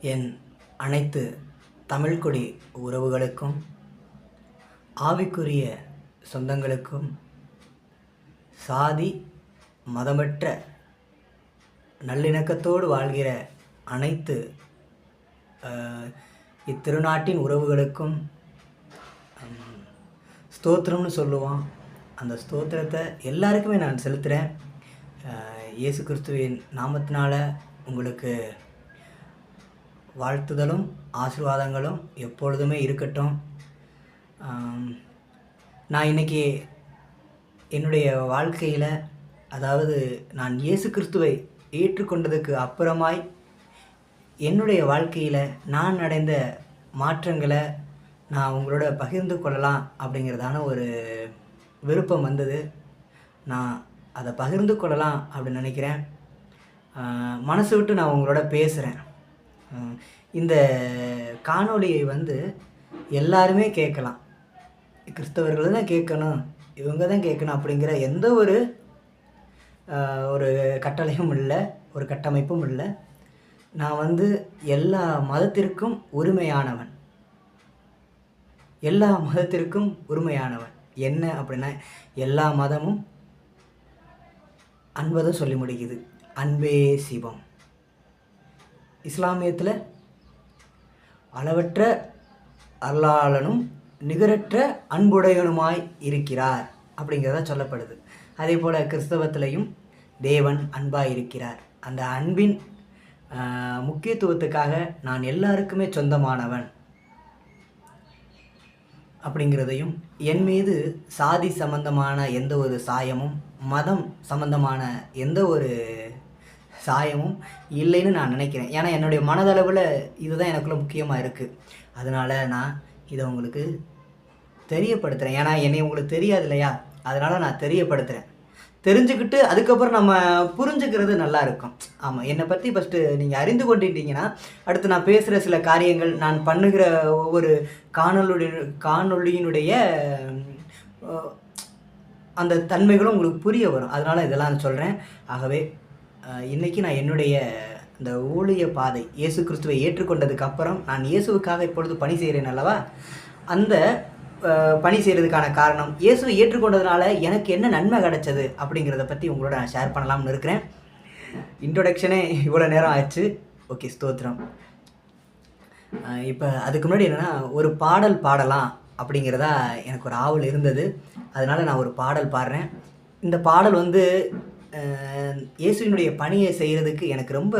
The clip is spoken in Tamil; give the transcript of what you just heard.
என் அனைத்து தமிழ்கொடி உறவுகளுக்கும் ஆவிக்குரிய சொந்தங்களுக்கும் சாதி மதமற்ற நல்லிணக்கத்தோடு வாழ்கிற அனைத்து இத்திருநாட்டின் உறவுகளுக்கும் ஸ்தோத்திரம்னு சொல்லுவோம். அந்த ஸ்தோத்திரத்தை எல்லாருக்குமே நான் செலுத்துகிறேன் இயேசு கிறிஸ்துவின் நாமத்தினால் உங்களுக்கு வாழ்த்துதலும் ஆசீர்வாதங்களும் எப்பொழுதுமே இருக்கட்டும். நான் இன்னைக்கு என்னுடைய வாழ்க்கையில் அதாவது நான் இயேசு கிறிஸ்துவை ஏற்றுக்கொண்டதுக்கு அப்புறமாய் என்னுடைய வாழ்க்கையில் நான் அடைந்த மாற்றங்களை நான் உங்களோட பகிர்ந்து கொள்ளலாம் அப்படிங்கிறதான ஒரு விருப்பம் வந்தது. நான் அதை பகிர்ந்து கொள்ளலாம் அப்படின்னு நினைக்கிறேன். மனசு விட்டு நான் உங்களோட பேசுகிறேன் இந்த காணொளியை வந்து எல்லாருமே கேட்கலாம். கிறிஸ்தவர்கள் தான் கேட்கணும் இவங்க தான் கேட்கணும் அப்படிங்கிற எந்த ஒரு ஒரு கட்டளையும் இல்லை ஒரு கட்டமைப்பும் இல்லை. நான் வந்து எல்லா மதத்திற்கும் உரிமையானவன். எல்லா மதத்திற்கும் உரிமையானவன். என்ன அப்படின்னா எல்லா மதமும் அன்பதும் சொல்லி முடிக்குது. அன்பே சிவம். இஸ்லாமியத்தில் அளவற்ற அல்லாளனும் நிகரற்ற அன்புடையனுமாய் இருக்கிறார் அப்படிங்கிறதா சொல்லப்படுது. அதே போல் கிறிஸ்தவத்திலையும் தேவன் அன்பாக இருக்கிறார் அந்த அன்பின் முக்கியத்துவத்துக்காக நான் எல்லாருக்குமே சொந்தமானவன் அப்படிங்கிறதையும் என் மீது சாதி சம்பந்தமான எந்த ஒரு சாயமும் மதம் சம்பந்தமான எந்த ஒரு சாயமும் இல்லைன்னு நான் நினைக்கிறேன். ஏன்னா என்னுடைய மனதளவில் இதுதான் எனக்குள்ள முக்கியமாக இருக்குது அதனால் நான் இதை உங்களுக்கு தெரியப்படுத்துகிறேன் ஏன்னா என்னை உங்களுக்கு தெரியாது இல்லையா அதனால் நான் தெரியப்படுத்துகிறேன் தெரிஞ்சுக்கிட்டு அதுக்கப்புறம் நம்ம புரிஞ்சுக்கிறது நல்லா இருக்கும். ஆமாம் என்னை பற்றி ஃபஸ்ட்டு நீங்கள் அறிந்து கொண்டுட்டீங்கன்னா அடுத்து நான் பேசுகிற சில காரியங்கள் நான் பண்ணுகிற ஒவ்வொரு காணொலியுடைய காணொளியினுடைய அந்த தன்மைகளும் உங்களுக்கு புரிய வரும். அதனால் இதெல்லாம் நான் சொல்கிறேன் ஆகவே இன்றைக்கி நான் என்னுடைய இந்த ஊழிய பாதை இயேசு கிறிஸ்துவை ஏற்றுக்கொண்டதுக்கு அப்புறம் நான் இயேசுவுக்காக இப்பொழுது பணி செய்கிறேன் அல்லவா? அந்த பணி செய்கிறதுக்கான காரணம் இயேசுவை ஏற்றுக்கொண்டதுனால எனக்கு என்ன நன்மை கிடைச்சது அப்படிங்கிறத பற்றி உங்களோட நான் ஷேர் பண்ணலாம்னு இருக்கிறேன். இன்ட்ரொடக்ஷனே இவ்வளோ நேரம் ஆச்சு. ஓகே ஸ்தோத்திரம். இப்போ அதுக்கு முன்னாடி என்னென்னா ஒரு பாடல் பாடலாம் அப்படிங்கிறதா எனக்கு ஒரு ஆவல் இருந்தது. அதனால் நான் ஒரு பாடல் பாடுறேன். இந்த பாடல் வந்து இயேசுவினுடைய பணியை செய்கிறதுக்கு எனக்கு ரொம்ப